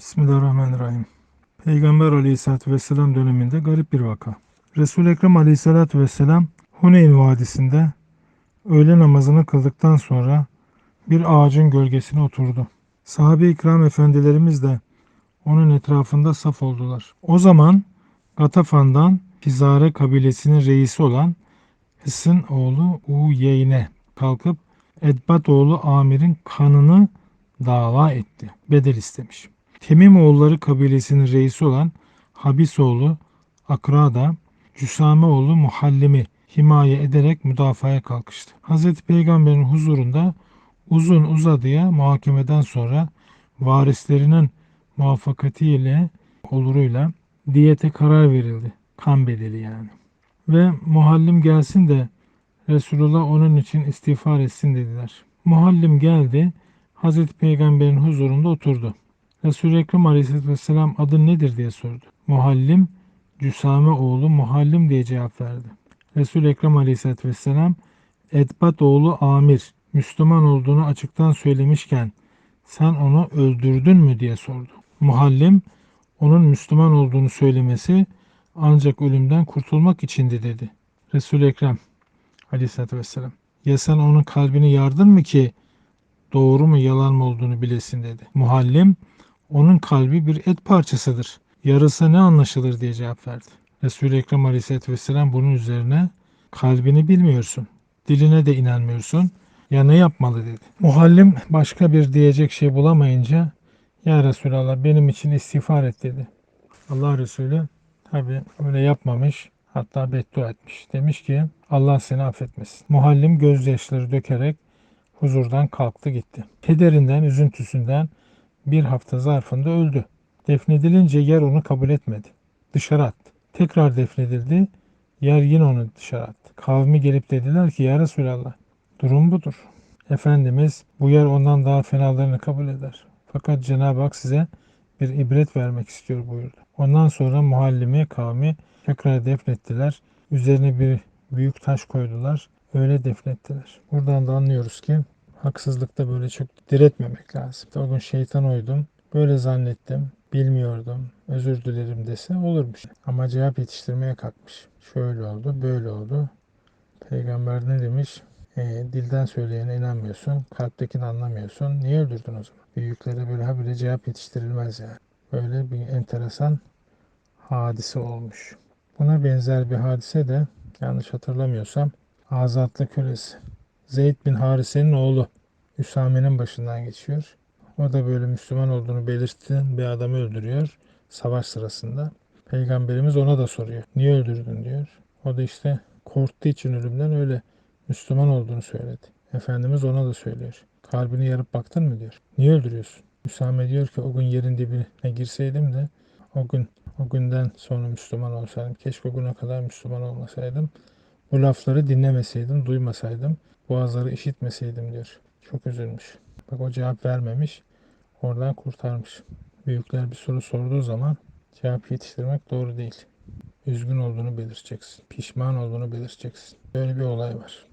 Bismillahirrahmanirrahim. Peygamber aleyhissalatü vesselam döneminde garip bir vaka. Resul-i Ekrem aleyhissalatü vesselam Huneyn Vadisi'nde öğle namazını kıldıktan sonra bir ağacın gölgesine oturdu. Sahabe-i ikram efendilerimiz de onun etrafında saf oldular. O zaman Gatafan'dan Pizare kabilesinin reisi olan Hısın oğlu Uyeyne kalkıp Edbat oğlu Amir'in kanını dava etti. Bedel istemiş. Temim oğulları kabilesinin reisi olan Habisoğlu Akrada, Cüsame oğlu Muhallimi himaye ederek müdafaya kalkıştı. Hazreti Peygamber'in huzurunda uzun uzadıya muhakemeden sonra varislerinin muvaffakatiyle oluruyla diyete karar verildi. Kan bedeli yani. Ve muhallim gelsin de Resulullah onun için istiğfar etsin dediler. Muhallim geldi. Hazreti Peygamber'in huzurunda oturdu. Resul-i Ekrem Aleyhisselatü Vesselam adın nedir diye sordu. Muhallim, Cüsame oğlu Muhallim diye cevap verdi. Resul-i Ekrem Aleyhisselatü Vesselam, Edbat oğlu Amir, Müslüman olduğunu açıktan söylemişken sen onu öldürdün mü diye sordu. Muhallim, onun Müslüman olduğunu söylemesi ancak ölümden kurtulmak içindi dedi. Resul-i Ekrem Aleyhisselatü Vesselam, ya sen onun kalbini yardın mı ki doğru mu yalan mı olduğunu bilesin dedi. Muhallim, onun kalbi bir et parçasıdır. Yarısı ne anlaşılır diye cevap verdi. Resul-i Ekrem Aleyhisselatü Vesselam bunun üzerine kalbini bilmiyorsun. Diline de inanmıyorsun. Ya ne yapmalı dedi. Muhallim başka bir diyecek şey bulamayınca Ya Resulallah benim için istiğfar et dedi. Allah Resulü tabi öyle yapmamış. Hatta beddua etmiş. Demiş ki Allah seni affetmesin. Muhallim gözyaşları dökerek huzurdan kalktı gitti. Kederinden, üzüntüsünden bir hafta zarfında öldü. Defnedilince yer onu kabul etmedi. Dışarı attı. Tekrar defnedildi. Yer yine onu dışarı attı. Kavmi gelip dediler ki ya Resulallah durum budur. Efendimiz bu yer ondan daha fenalarını kabul eder. Fakat Cenab-ı Hak size bir ibret vermek istiyor buyurdu. Ondan sonra muhallimi kavmi tekrar defnettiler. Üzerine bir büyük taş koydular. Öyle defnettiler. Buradan da anlıyoruz ki haksızlıkta böyle çok diretmemek lazım. O gün şeytan uydum. Böyle zannettim. Bilmiyordum. Özür dilerim dese olurmuş. Ama cevap yetiştirmeye kalkmış. Şöyle oldu, böyle oldu. Peygamber ne demiş? E, dilden söyleyene inanmıyorsun, kalptekini anlamıyorsun. Niye öldürdün o zaman? Büyüklere böyle habire cevap yetiştirilmez yani. Böyle bir enteresan hadise olmuş. Buna benzer bir hadise de yanlış hatırlamıyorsam azatlı kölesi. Zeyd bin Harise'nin oğlu Üsame'nin başından geçiyor. O da böyle Müslüman olduğunu belirten bir adamı öldürüyor savaş sırasında. Peygamberimiz ona da soruyor. Niye öldürdün diyor. O da işte korktuğu için ölümden öyle Müslüman olduğunu söyledi. Efendimiz ona da söylüyor. Kalbini yarıp baktın mı diyor. Niye öldürüyorsun? Üsame diyor ki o gün yerin dibine girseydim de o gün o günden sonra Müslüman olsaydım. Keşke o güne kadar Müslüman olmasaydım. Bu lafları dinlemeseydim, duymasaydım, boğazları işitmeseydim diyor. Çok üzülmüş. Bak o cevap vermemiş. Oradan kurtarmış. Büyükler bir soru sorduğu zaman cevap yetiştirmek doğru değil. Üzgün olduğunu belirteceksin. Pişman olduğunu belirteceksin. Böyle bir olay var.